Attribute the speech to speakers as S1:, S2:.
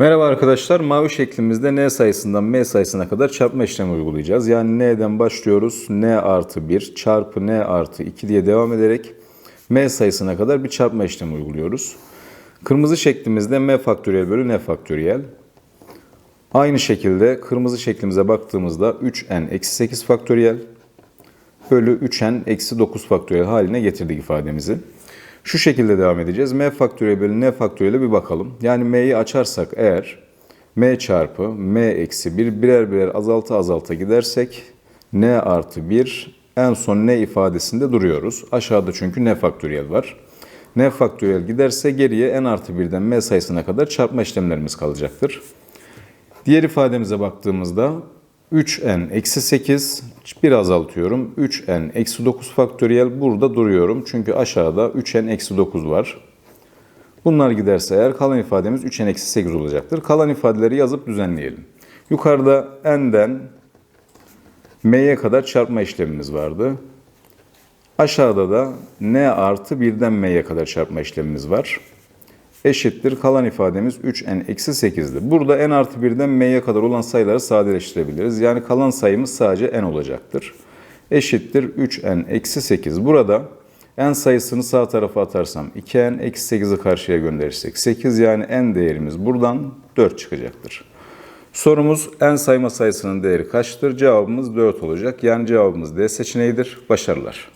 S1: Merhaba arkadaşlar. Mavi şeklimizde n sayısından m sayısına kadar çarpma işlemi uygulayacağız. Yani n'den başlıyoruz. n artı 1 çarpı n artı 2 diye devam ederek m sayısına kadar bir çarpma işlemi uyguluyoruz. Kırmızı şeklimizde m faktöriyel bölü n faktöriyel. Aynı şekilde kırmızı şeklimize baktığımızda 3n eksi 8 faktöriyel bölü 3n eksi 9 faktöriyel haline getirdik ifademizi. Şu şekilde devam edeceğiz. m faktöriyel n faktöriyele bir bakalım. Yani m'yi açarsak eğer m çarpı m eksi 1 birer birer azalta azalta gidersek n artı 1 en son n ifadesinde duruyoruz. Aşağıda çünkü n faktöriyel var. n faktöriyel giderse geriye n artı 1'den m sayısına kadar çarpma işlemlerimiz kalacaktır. Diğer ifademize baktığımızda 3n eksi 8 bir azaltıyorum. 3n eksi 9 faktöriyel burada duruyorum. Çünkü aşağıda 3n eksi 9 var. Bunlar giderse eğer kalan ifademiz 3n eksi 8 olacaktır. Kalan ifadeleri yazıp düzenleyelim. Yukarıda n'den m'ye kadar çarpma işlemimiz vardı. Aşağıda da n artı 1'den m'ye kadar çarpma işlemimiz var eşittir. Kalan ifademiz 3n eksi 8'di. Burada n artı 1'den m'ye kadar olan sayıları sadeleştirebiliriz. Yani kalan sayımız sadece n olacaktır. Eşittir 3n eksi 8. Burada n sayısını sağ tarafa atarsam 2n eksi 8'i karşıya gönderirsek 8 yani n değerimiz buradan 4 çıkacaktır. Sorumuz n sayma sayısının değeri kaçtır? Cevabımız 4 olacak. Yani cevabımız D seçeneğidir. Başarılar.